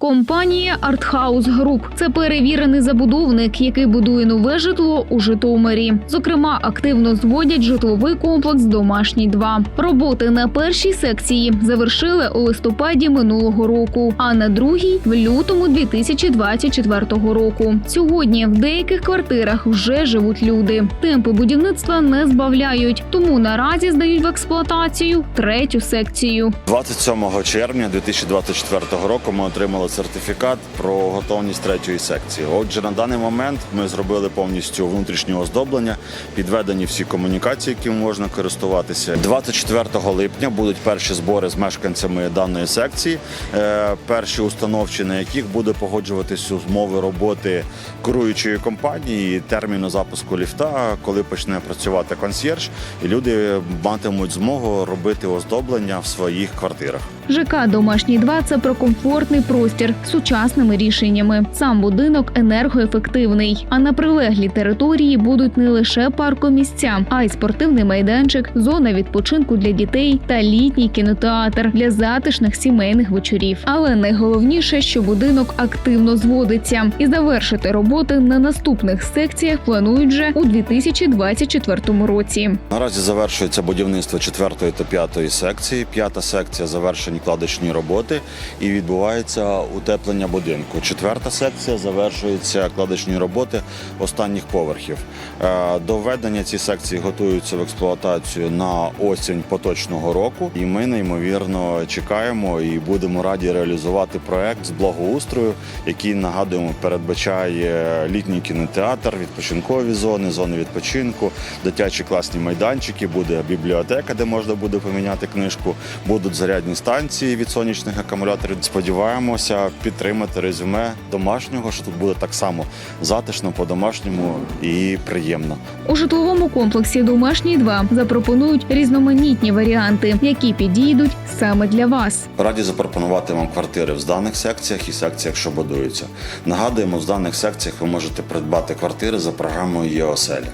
Компанія Артхаус Груп це перевірений забудовник, який будує нове житло у Житомирі. Зокрема, активно зводять житловий комплекс Домашній 2 Роботи на першій секції завершили у листопаді минулого року, а на другій в лютому 2024 року. Сьогодні в деяких квартирах вже живуть люди. Темпи будівництва не збавляють, тому наразі здають в експлуатацію третю секцію. 27 червня 2024 року ми отримали сертифікат про готовність третьої секції. Отже, на даний момент ми зробили повністю внутрішнє оздоблення, підведені всі комунікації, якими можна користуватися. 24 липня будуть перші збори з мешканцями даної секції, е, перші установчі, на яких буде погоджуватися умови роботи керуючої компанії, терміну запуску ліфта, коли почне працювати консьєрж, і люди матимуть змогу робити оздоблення в своїх квартирах. ЖК Домашній 2 це про комфортний простір з сучасними рішеннями. Сам будинок енергоефективний. А на прилеглій території будуть не лише паркомісця, а й спортивний майданчик, зона відпочинку для дітей та літній кінотеатр для затишних сімейних вечорів. Але найголовніше, що будинок активно зводиться, і завершити роботи на наступних секціях планують вже у 2024 році. Наразі завершується будівництво четвертої та п'ятої секції. П'ята секція завершені кладочні роботи і відбувається утеплення будинку. Четверта секція завершується кладочні роботи останніх поверхів. Е, До введення ці секції готуються в експлуатацію на осінь поточного року. І ми неймовірно чекаємо і будемо раді реалізувати проект з благоустрою, який нагадуємо передбачає літній кінотеатр, відпочинкові зони, зони відпочинку, дитячі класні майданчики, буде бібліотека, де можна буде поміняти книжку, будуть зарядні станції від сонячних акумуляторів. Сподіваємося підтримати резюме домашнього, що тут буде так само затишно, по-домашньому і приємно. У житловому комплексі Домашній 2 запропонують різноманітні варіанти, які підійдуть саме для вас. Раді запропонувати вам квартири в зданих секціях і секціях, що будуються. Нагадуємо, в зданих секціях ви можете придбати квартири за програмою ЄОСЕЛі.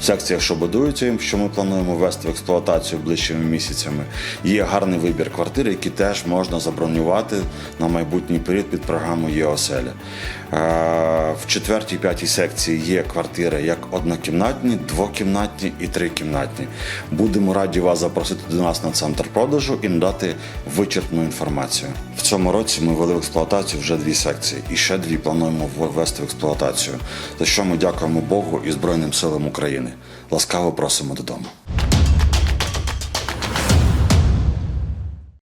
В секціях, що будуються, що ми плануємо ввести в експлуатацію ближчими місяцями, є гарний вибір квартир, які теж можна забронювати на майбутній період під програмою ЄОСЕЛі. В четвертій п'ятій секції є квартири як однокімнатні, двокімнатні і трикімнатні. Будемо раді вас запросити до нас на центр продажу і надати вичерпну інформацію. В цьому році ми ввели в експлуатацію вже дві секції, і ще дві плануємо ввести в експлуатацію. За що ми дякуємо Богу і Збройним силам України. Ласкаво просимо додому.